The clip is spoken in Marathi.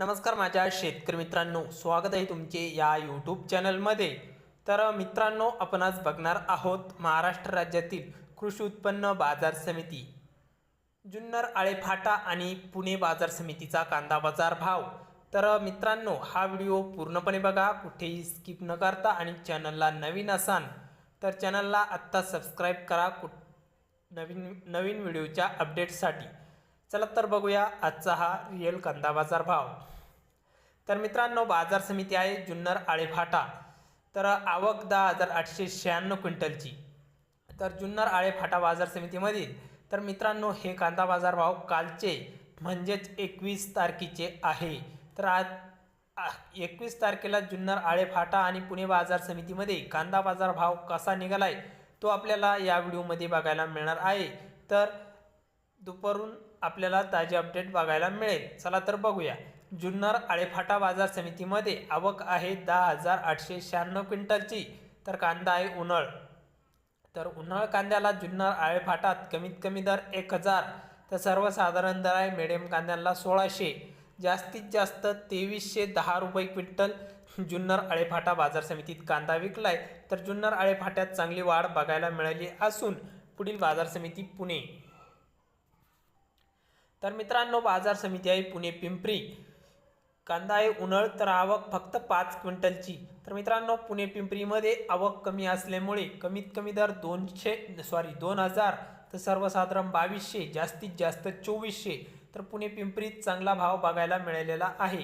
नमस्कार माझ्या शेतकरी मित्रांनो स्वागत आहे तुमचे या यूट्यूब चॅनलमध्ये. तर मित्रांनो आपण आज बघणार आहोत महाराष्ट्र राज्यातील कृषी उत्पन्न बाजार समिती. जुन्नर आळेफाटा आणि पुणे बाजार समितीचा कांदा बाजार भाव. तर मित्रांनो हा व्हिडिओ पूर्णपणे बघा कुठेही स्किप न करता आणि चॅनलला नवीन असाल तर चॅनलला आत्ता सबस्क्राईब करा कुठ नवीन नवीन व्हिडिओच्या अपडेटसाठी चला तर बघूया आजचा हा रिअल कांदा बाजार भाव. तर मित्रांनो बाजार समिती आहे जुन्नर आळेफाटा तर आवक दहा हजार आठशे शहाण्णव क्विंटलची. तर जुन्नर आळेफाटा बाजार समितीमधील तर मित्रांनो हे कांदा बाजार भाव कालचे म्हणजेच एकवीस तारखेचे आहे. तर आज एकवीस तारखेला जुन्नर आळेफाटा आणि पुणे बाजार समितीमध्ये कांदा बाजार भाव कसा निघाला आहे तो आपल्याला या व्हिडिओमध्ये बघायला मिळणार आहे. तर दुपारून आपल्याला ताजे अपडेट बघायला मिळेल. चला तर बघूया. जुन्नर आळेफाटा बाजार समितीमध्ये आवक आहे दहा हजार आठशे शहाण्णव क्विंटलची. तर कांदा आहे उन्हाळ. तर उन्हाळ कांद्याला जुन्नर आळेफाटात कमीत कमी दर एक हजार. तर सर्वसाधारण दर आहे मिडियम कांद्याला सोळाशे. जास्तीत जास्त तेवीसशे दहा रुपये क्विंटल जुन्नर आळेफाटा बाजार समितीत कांदा विकलाय. तर जुन्नर आळेफाट्यात चांगली वाढ बघायला मिळाली असून पुढील बाजार समिती पुणे. तर मित्रांनो बाजार समिती आहे पुणे पिंपरी. कांदा आहे उन्हाळ तर आवक फक्त पाच क्विंटलची. तर मित्रांनो पुणे पिंपरीमध्ये आवक कमी असल्यामुळे कमीत कमी दर दोनशे सॉरी दोन हजार तर सर्वसाधारण बावीसशे जास्तीत जास्त चोवीसशे तर पुणे पिंपरीत चांगला भाव बघायला मिळालेला आहे.